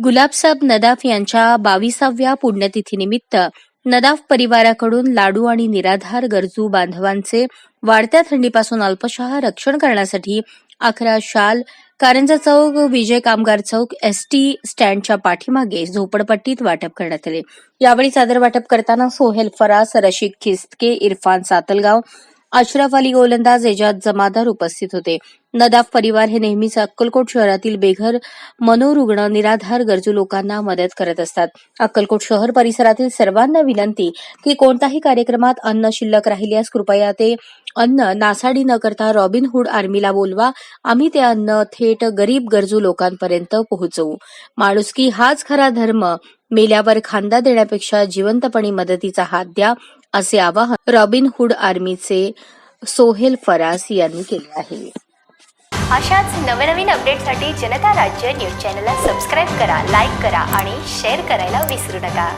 गुलाबसाब नदाफ यांच्या बावीसाव्या पुण्यतिथीनिमित्त नदाफ परिवाराकडून लाडू आणि निराधार गरजू बांधवांचे वाढत्या थंडीपासून अल्पशः रक्षण करण्यासाठी अकरा शाल कारंजा चौक विजय कामगार चौक एसटी स्टँडच्या पाठीमागे झोपडपट्टीत वाटप करण्यात आले. यावेळी चादर वाटप करताना सोहेल फरास रशिक खिस्तके इरफान सातलगाव अशरफ अली गोलंदाज एजाज जमादार उपस्थित होते. नदाफ परिवार हे नेहमीच अक्कलकोट शहरातील बेघर मनोरुग्ण निराधार गरजू लोकांना मदत करत असतात. अक्कलकोट शहर परिसरातील सर्वांना विनंती की कोणताही कार्यक्रमात अन्न शिल्लक राहिल्यास कृपया ते अन्न नासाडी न करता रॉबिनहूड आर्मीला बोलवा. आम्ही ते अन्न थेट गरीब गरजू लोकांपर्यंत पोहोचवू. माणुसकी हाच खरा धर्म. मेल्यावर खांदा देण्यापेक्षा जिवंतपणी मदतीचा हात द्या. असे आवाहन रॉबिनहुड आर्मीचे सोहेल फरास यांनी केले आहे. अशाच नवनवीन अपडेटसाठी जनता राज्य न्यूज चॅनलला सबस्क्राईब करा लाईक करा आणि शेअर करायला विसरू नका.